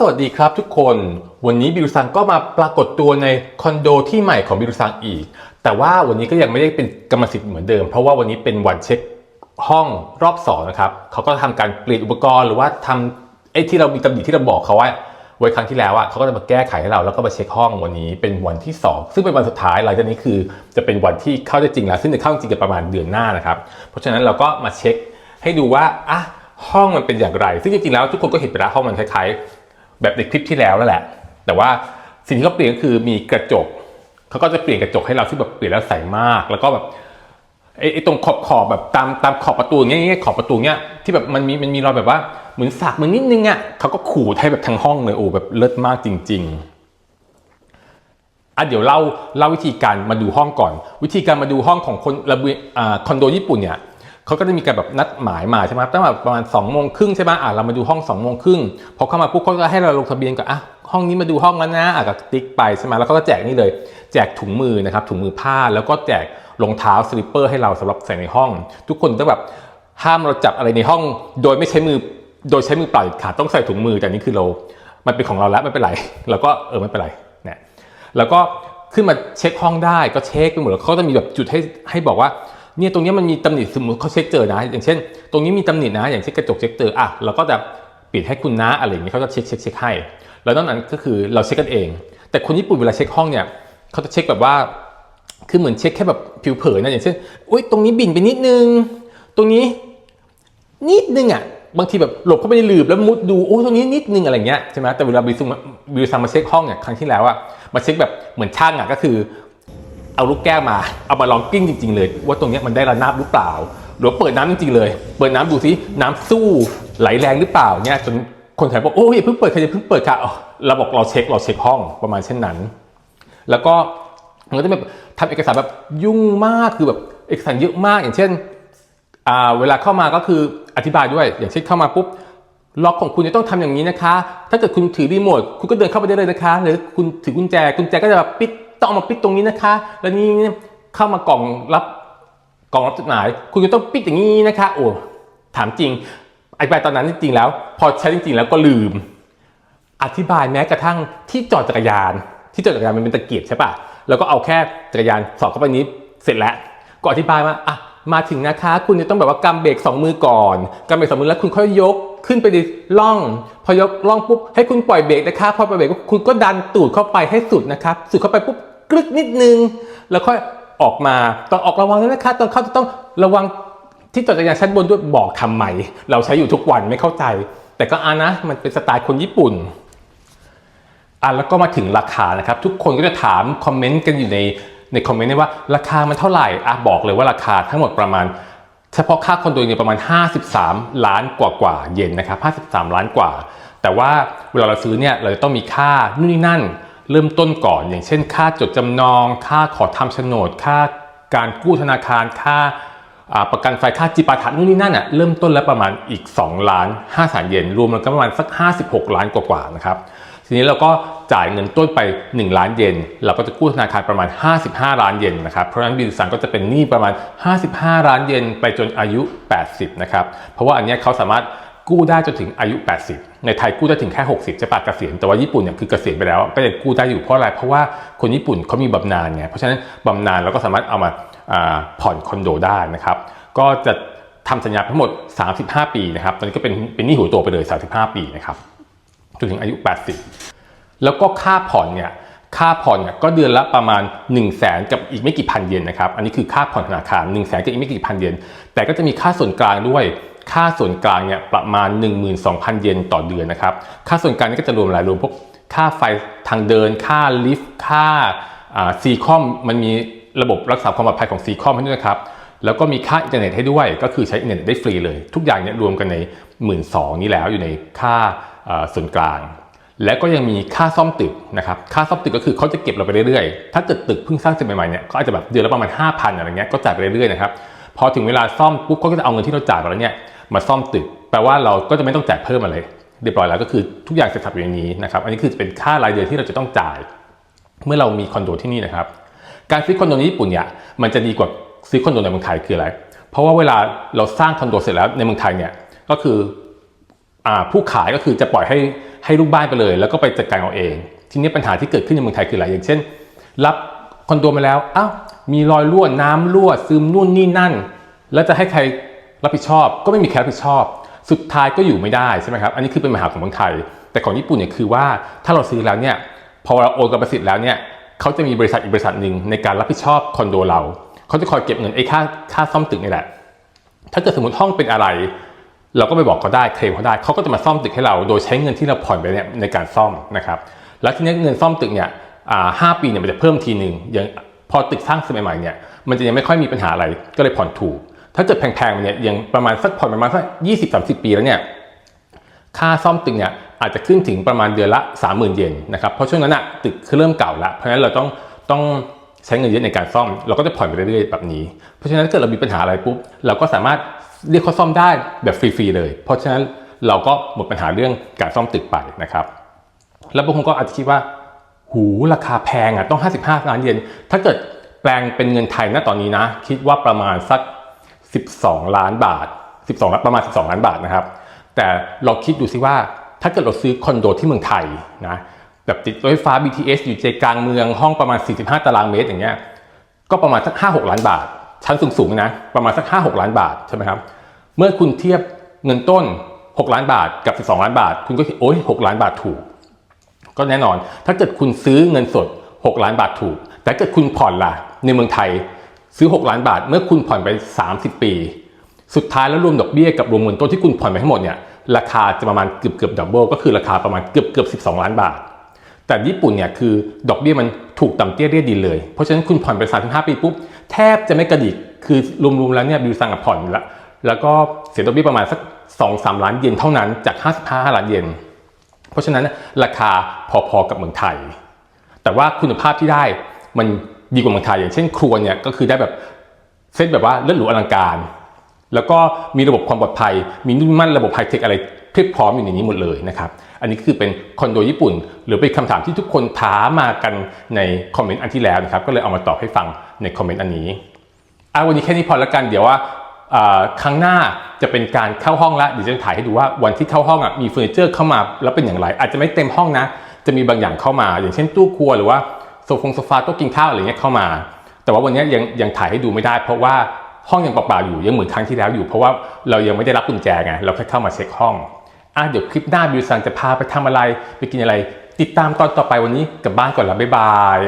สวัสดีครับทุกคน วันนี้บิวซังก็มาปรากฏตัวในคอนโดที่ใหม่ของบิวซังอีก แต่ว่าวันนี้ก็ยังไม่ได้เป็นกรรมสิทธิ์เหมือนเดิม เพราะว่าวันนี้เป็นวันเช็คห้องรอบสองนะครับเขาก็ทำการเปลี่ยนอุปกรณ์หรือว่าทำไอ้ที่เรามีตำหนิที่เราบอกเขาไว้ไว้ครั้งที่แล้วอะเขาก็จะมาแก้ไขให้เราแล้วก็มาเช็คห้องวันนี้เป็นวันที่ 2 ซึ่งเป็นวันสุดท้ายหลังจากนี้คือจะเป็นวันที่เข้าได้จริงแล้ว ซึ่งจะเข้าจริงกันประมาณเดือนหน้านะครับเพราะฉะนั้นเราก็มาเช็คให้ดูว่าอะห้องมันเป็นอย่างไร ซึ่งจริงๆแล้วทุกคนก็เห็นไปแล้วห้องมันคล้าย แบบในคลิปที่แล้วนั่นแหละ แต่ว่าสิ่งที่เขาเปลี่ยนก็คือมีกระจกเขาก็จะเปลี่ยนกระจกให้เราที่แบบเปลี่ยนแล้วใสมาก แล้วก็แบบไอ้ตรงขอบขอบแบบตามตามขอบประตูอย่างเงี้ยขอบประตูเงี้ยที่แบบมันมีมันมีรอยแบบว่าเหมือนสักมันนิดนึงอะเขาก็ขูดให้แบบทั้งห้องเลยโอ้แบบเลิศมากจริง ๆอะเดี๋ยวเล่าเล่าวิธีการมาดูห้องก่อน วิธีการมาดูห้องของคนระเบียงคอนโดญี่ปุ่นเนี่ย เขาก็จะมีการแบบนัดหมายมาใช่ไหมครับตั้งแต่ประมาณ2องโมงครึ่งใช่ไหมอะเรามาดูห้อง2องโมงครึ่งพอเข้ามาปุ๊บเขาก็ให้เราลงทะเบียนก่อนอะห้องนี้มาดูห้องแล้วนะอะก็ติ๊กไปใช่ไหมแล้วเขาก็แจกนี่เลย แจกถุงมือนะครับถุงมือผ้าแล้วก็แจกรองเท้าสลิปเปอร์ให้เราสำหรับใส่ในห้อง ทุกคนต้องแบบห้ามเราจับอะไรในห้อง โดยไม่ใช้มือโดยใช้มือเปล่าขาดต้องใส่ถุงมือแต่นี่คือเรา มันเป็นของเราแล้วไม่เป็นไรเราก็เออไม่เป็นไรเนี่ยแล้วก็ขึ้นมาเช็คห้องได้ก็เช็คไปหมดแล้วเขาจะมีแบบจุดให้ให้บอกว่า เนี่ยตรงนี้มันมีตำหนิสมมติเขาเช็คเจอนะอย่างเช่น ตรงนี้มีตำหนินะ อย่างเช่นกระจกเช็คเจออะเราก็จะปิดให้คุณนะอะไรอย่างนี้เขาจะเช็คเช็คเช็คให้ แล้วนอกนั้นก็คือเราเช็คกันเอง แต่คนญี่ปุ่นเวลาเช็คห้องเนี่ยเขาจะเช็คแบบว่า คือเหมือนเช็คแค่แบบผิวเผินนะอย่างเช่นอุ้ยตรงนี้บิ่นไปนิดนึง ตรงนี้ นิดนึงอะบางทีแบบหลบเข้าไปในหลืบแล้วมุดดูโอ้ตรงนี้นิดนึงอะไรเงี้ยใช่ไหมแต่เวลาบิวซังบิวซังมาเช็คห้องเนี่ยครั้งที่แล้วอะมาเช็คแบบเหมือนช่างอะก็คือ เอาลูกแก้วมา เอามาลองกิ้งจริง ๆ เลย ว่าตรงนี้มันได้ระนาบหรือเปล่า หรือว่าเปิดน้ำจริงๆเลย เปิดน้ำดูซิน้ำสู้ไหลแรงหรือเปล่าเนี่ยจนคนขายบอกโอ้ยเพิ่งเปิดใค่ะเพิ่งเปิดค่ะเราบอกเราเช็คเราเช็คห้องประมาณเช่นนั้น แล้วก็มันก็จะแบบทำเอกสารแบบยุ่งมากคือแบบเอกสารเยอะมากอย่างเช่นเวลาเข้ามาก็คืออธิบายด้วย อย่างเช่นเข้ามาปุ๊บล็อกของคุณจะต้องทำอย่างนี้นะคะ ถ้าเกิดคุณถือรีโมทคุณก็เดินเข้าไปได้เลยนะคะ หรือคุณถือกุญแจกุญแจก็จะแบบปิด ต้องเอามาปิดตรงนี้นะคะ แล้วนี่เข้ามากล่องรับกล่องรับจดหมาย คุณจะต้องปิดอย่างนี้นะคะ โอ้ถามจริงอธิบายตอนนั้นจริงๆแล้ว พอใช้จริงๆแล้วก็ลืม อธิบายแม้กระทั่งที่จอดจักรยาน ที่จอดจักรยานมันเป็นตะเกียบใช่ปะแล้วก็เอาแค่จักรยานสอดเข้าไปนี้เสร็จแล้วก็อธิบายว่าอะมาถึงนะคะ คุณจะต้องแบบว่ากำเบรกสองมือก่อนกำเบรกสองมือแล้วคุณค่อยยกขึ้นไปในล่อง พอยกล่องปุ๊บให้คุณปล่อยเบรกนะคะพอปล่อยเบรกคุณก็ดันตูดเข้าไปให้สุดนะครับสุดเข้าไปปุ๊บ กรึกนิดนึง แล้วค่อยออกมาตอนออกระวังด้วยนะคะตอนเข้าจะต้องระวังที่จอดจักรยานชั้นบนด้วยบอกทำไมเราใช้อยู่ทุกวันไม่เข้าใจ แต่ก็อ่านะมันเป็นสไตล์คนญี่ปุ่นอะแล้วก็มาถึงราคานะครับ ทุกคนก็จะถามคอมเมนต์กันอยู่ในในคอมเมนต์ว่าราคามันเท่าไหร่อะบอกเลยว่าราคาทั้งหมดประมาณ เฉพาะค่าคอนโดเนี่ยประมาณ 53 ล้านกว่ากว่าเยนนะครับ 53 ล้านกว่า แต่ว่าเวลาเราซื้อเนี่ยเราจะต้องมีค่านู่นนี่นั่น เริ่มต้นก่อน อย่างเช่น ค่าจดจำนอง ค่าขอทำโฉนด ค่าการกู้ธนาคาร ค่าประกันไฟค่าจิปาถะนู่นนี่นั่นอะเริ่มต้นแล้วประมาณอีก 2 ล้าน5แสนเยนรวมมันก็ประมาณสัก 56 ล้านกว่าๆนะครับทีนี้เราก็จ่ายเงินต้นไป 1 ล้านเยนเราก็จะกู้ธนาคารประมาณ 55 ล้านเยนนะครับเพราะฉะนั้นบิลสังก็จะเป็นหนี้ประมาณ 55 ล้านเยนไปจนอายุ 80 นะครับ เพราะว่าอันนี้เขาสามารถ กู้ได้จนถึงอายุ 80 ในไทยกู้ได้ถึงแค่ 60จะปากเกษียณแต่ว่าญี่ปุ่นเนี่ยคือเกษียณไปแล้วก็ยังกู้ได้อยู่เพราะอะไรเพราะว่าคนญี่ปุ่นเขามีบำนาญไงเพราะฉะนั้นบำนาญเราก็สามารถเอามาผ่อนคอนโดได้นะครับก็จะทำสัญญาทั้งหมด 35 ปีนะครับตอนนี้ก็เป็นเป็นหนี้หัวโตไปเลย 35 ปีนะครับจนถึงอายุ 80 แล้วก็ค่าผ่อนเนี่ยค่าผ่อนเนี่ยก็เดือนละประมาณ 1 0 0 0 0แสนกับอีกไม่กี่พันเยนนะครับ อันนี้คือค่าผ่อนธนาคาร1 0 0 0 0แสนกับอีกไม่กี่พันเยนแต่ก็จะมีค่าส่วนกลางด้วย ค่าส่วนกลางเนี่ยประมาณ 12,000 เยนต่อเดือนนะครับ ค่าส่วนกลางนี่ก็จะรวมหลายรวมพวกค่าไฟทางเดิน ค่าลิฟต์ ค่าซีคอม มันมีระบบรักษาความปลอดภัยของซีคอมให้ด้วยนะครับ แล้วก็มีค่าอินเทอร์เน็ตให้ด้วย ก็คือใช้อินเทอร์เน็ตได้ฟรีเลย ทุกอย่างเนี่ยรวมกันใน 1 2ื่นนี้แล้วอยู่ในค่าส่วนกลาง แล้วก็ยังมีค่าซ่อมตึกนะครับ ค่าซ่อมตึกก็คือเขาจะเก็บเราไปเรื่อยๆ ถ้าเกิดตึกเพิ่งสร้างเสร็จใหม่ๆเนี่ยเขาอาจจะแบบเดือนละประมาณ5,000อะไรเงี้ย ก็จ่ายไปเรื่อยๆนะครับ พอถึงเวลาซ่อมปุ๊บเขาก็จะเอาเงินที่เราจ่ายไปแล้วเนี่ยมาซ่อมตึก แปลว่าเราก็จะไม่ต้องจ่ายเพิ่มอะไรเรียบร้อยแล้วก็คือทุกอย่างเสร็จสับอยู่ในนี้นะครับ อันนี้คือเป็นค่ารายเดือนที่เราจะต้องจ่าย เมื่อเรามีคอนโดที่นี่นะครับ การซื้อคอนโดในญี่ปุ่นเนี่ยมันจะดีกว่าซื้อคอนโดในเมืองไทยคืออะไร เพราะว่าเวลาเราสร้างคอนโดเสร็จแล้วในเมืองไทยเนี่ยก็คืออผู้ขายก็คือจะปล่อยให้ให้ลูกบ้านไปเลย แล้วก็ไปจัดการเอาเอง ทีนี้ปัญหาที่เกิดขึ้นในเมืองไทยคืออะไรอย่างเช่น รับคอนโดมาแล้วอ้าว มีรอยรั่วน้ำรั่วซึมนู่นนี่นั่น แล้วจะให้ใครรับผิดชอบ ก็ไม่มีใครรับผิดชอบ สุดท้ายก็อยู่ไม่ได้ใช่ไหมครับ อันนี้คือเป็นปัญหาของเมืองไทย แต่ของญี่ปุ่นเนี่ยคือว่าถ้าเราซื้อแล้วเนี่ยพอเราโอนกรรมสิทธิ์แล้วเนี่ยเขาจะมีบริษัทอีกบริษัทหนึ่งในการรับผิดชอบคอนโดเราเขาจะคอยเก็บเงินไอ้ค่าค่าซ่อมตึกนี่แหละ ถ้าเกิดสมมติห้องเป็นอะไร เราก็ไปบอกเขาได้เคลมเขาได้เขาก็จะมาซ่อมตึกให้เรา โดยใช้เงินที่เราผ่อนไปเนี่ยในการซ่อมนะครับ แล้วทีนี้เงินซ่อมตึกเนี่ยอ่าห้าปีเนี่ยมันจะเพิ่มทีหนึ่งอย่าง พอตึกสร้างสมัยใหม่เนี่ยมันจะยังไม่ค่อยมีปัญหาอะไรก็เลยผ่อนถูก ถ้าเกิดแพงๆเนี่ยยังประมาณสักผ่อนประมาณสักยี่สิบสามสิบปีแล้วเนี่ยค่าซ่อมตึกเนี่ยอาจจะขึ้นถึงประมาณเดือนละ 30,000 เยนนะครับเพราะช่วงนั้นอะตึกเริ่มเก่าแล้วเพราะฉะนั้นเราต้องต้องใช้เงินเยอะในการซ่อม เราก็จะผ่อนไปเรื่อยๆแบบนี้ เพราะฉะนั้นถ้าเกิดเรามีปัญหาอะไรปุ๊บเราก็สามารถเรียกเขาซ่อมได้แบบฟรีๆเลย เพราะฉะนั้นเราก็หมดปัญหาเรื่องการซ่อมตึกไปนะครับ แล้วบางคนก็อาจจะคิดว่า หูราคาแพงอะต้อง 55 ล้านเยน ถ้าเกิดแปลงเป็นเงินไทยณตอนนี้นะ คิดว่าประมาณสัก 12 ล้านบาท 12ล้านประมาณ 12 ล้านบาทนะครับ แต่เราคิดดูซิว่าถ้าเกิดเราซื้อคอนโดที่เมืองไทยนะแบบติดรถไฟฟ้า BTS อยู่ใจกลางเมืองห้องประมาณ 45 ตารางเมตรอย่างเงี้ยก็ประมาณสัก 5-6 ล้านบาท ชั้นสูงๆนะประมาณสัก 5-6 ล้านบาทใช่ไหมครับเมื่อคุณเทียบเงินต้น 6 ล้านบาทกับ 12 ล้านบาท คุณก็คิดโอ้ย6ล้านบาทถูก ก็แน่นอน ถ้าเกิดคุณซื้อเงินสด 6 ล้านบาทถูก แต่เกิดคุณผ่อนล่ะ ในเมืองไทยซื้อ 6 ล้านบาท เมื่อคุณผ่อนไป 30 ปี สุดท้ายแล้วรวมดอกเบี้ยกับรวมเงินต้นที่คุณผ่อนไปทั้งหมดเนี่ยราคาจะประมาณเกือบเกือบดับเบิลก็คือราคาประมาณเกือบเกือบ12 ล้านบาท แต่ญี่ปุ่นเนี่ยคือดอกเบี้ยมันถูกต่ำเตี้ยเรียดินเลย เพราะฉะนั้นคุณผ่อนไป 35 ปีปุ๊บแทบจะไม่กระดิกคือรวมๆแล้วเนี่ยบิวซังกับผ่อนแล้วแล้วก็เสียดอกเบี้ยประมาณสัก 2-3 ล้านเยนเท่านั้นจาก 55 ล้านเยน เพราะฉะนั้นราคาพอๆกับเมืองไทย แต่ว่าคุณภาพที่ได้มันดีกว่าเมืองไทยอย่างเช่นครัวเนี่ยก็คือได้แบบเซตแบบว่าเลิศหรูอลังการ แล้วก็มีระบบความปลอดภัย มีนุ่มมั่นระบบไฮเทคอะไรเพียบพร้อมอยู่ในนี้หมดเลยนะครับ อันนี้คือเป็นคอนโดญี่ปุ่น หรือเป็นคำถามที่ทุกคนถามมากันในคอมเมนต์อันที่แล้วนะครับ ก็เลยเอามาตอบให้ฟังในคอมเมนต์อันนี้อะวันนี้แค่นี้พอแล้วกันเดี๋ยวว่า ครั้งหน้าจะเป็นการเข้าห้องแล้วเดี๋ยวจะถ่ายให้ดูว่าวันที่เข้าห้องอะมีเฟอร์นิเจอร์เข้ามาแล้วเป็นอย่างไร อาจจะไม่เต็มห้องนะ จะมีบางอย่างเข้ามา อย่างเช่นตู้ครัวหรือว่าโซฟงโซฟาโต๊ะกินข้าวอะไรเงี้ยเข้ามา แต่ว่าวันนี้ยังยังถ่ายให้ดูไม่ได้ เพราะว่าห้องยังเปล่าๆอยู่ยังเหมือนครั้งที่แล้วอยู่ เพราะว่าเรายังไม่ได้รับกุญแจไงเราแค่เข้ามาเช็คห้องอะเดี๋ยวคลิปหน้าบิวซังจะพาไปทำอะไรไปกินอะไร ติดตามตอนต่อไปวันนี้กลับบ้านก่อนละบ๊ายบาย